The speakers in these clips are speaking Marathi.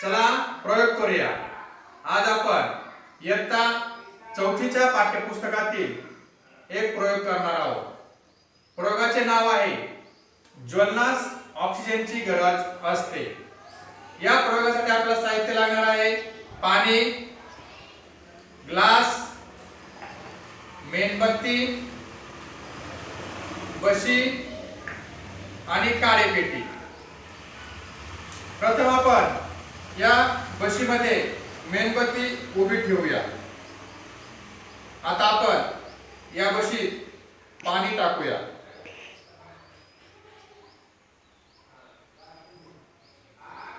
चला प्रयोग करूया. आज आपण इयत्ता चौथीच्या पाठ्यपुस्तकातील एक प्रयोग करणार आहोत. प्रयोगाचे नाव आहे ज्वलनास ऑक्सिजनची गरज असते. या प्रयोगासाठी आपल्याला साहित्य लागणार आहे पाणी ग्लास मेणबत्ती बशी आणि काळे पेटी. प्रथम आपण या बशीमध्ये मेणबत्ती उभी ठेवूया. आता आपण या बशीत पाणी टाकूया.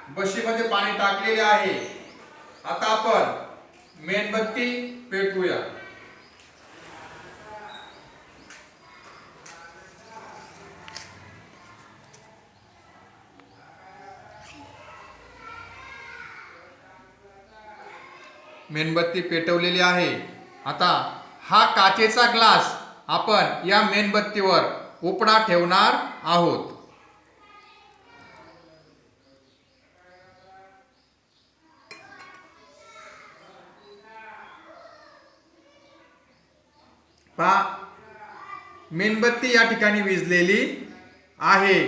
बशीमध्ये पाणी टाकलेले आहे. आता आपण मेणबत्ती पेटवूया. मेणबत्ती पेटवलेली आहे. आता हा काचेचा ग्लास आपण या मेणबत्तीवर उपडा ठेवणार आहोत. पहा मेणबत्ती या ठिकाणी विजलेली आहे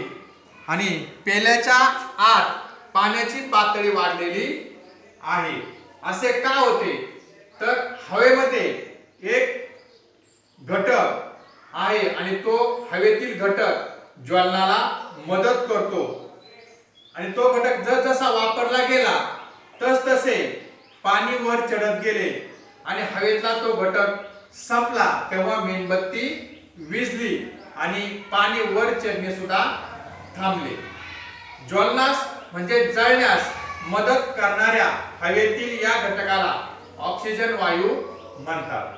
आणि पेल्याच्या आत पाण्याची पातळी वाढलेली आहे. असे का होते? तर हवेमध्ये एक घटक आहे आणि तो हवेतील घटक ज्वलनाला मदत करतो. आणि तो घटक जसा वापरला गेला तस तसे पाणी वर चढत गेले आणि हवेतला तो घटक संपला. तेव्हा मेणबत्ती विजली आणि पाणी वर चढणे सुद्धा थांबले. ज्वलनास म्हणजे जळण्यास मदत करणाऱ्या हवेतील या घटकाला ऑक्सिजन वायू म्हणतात.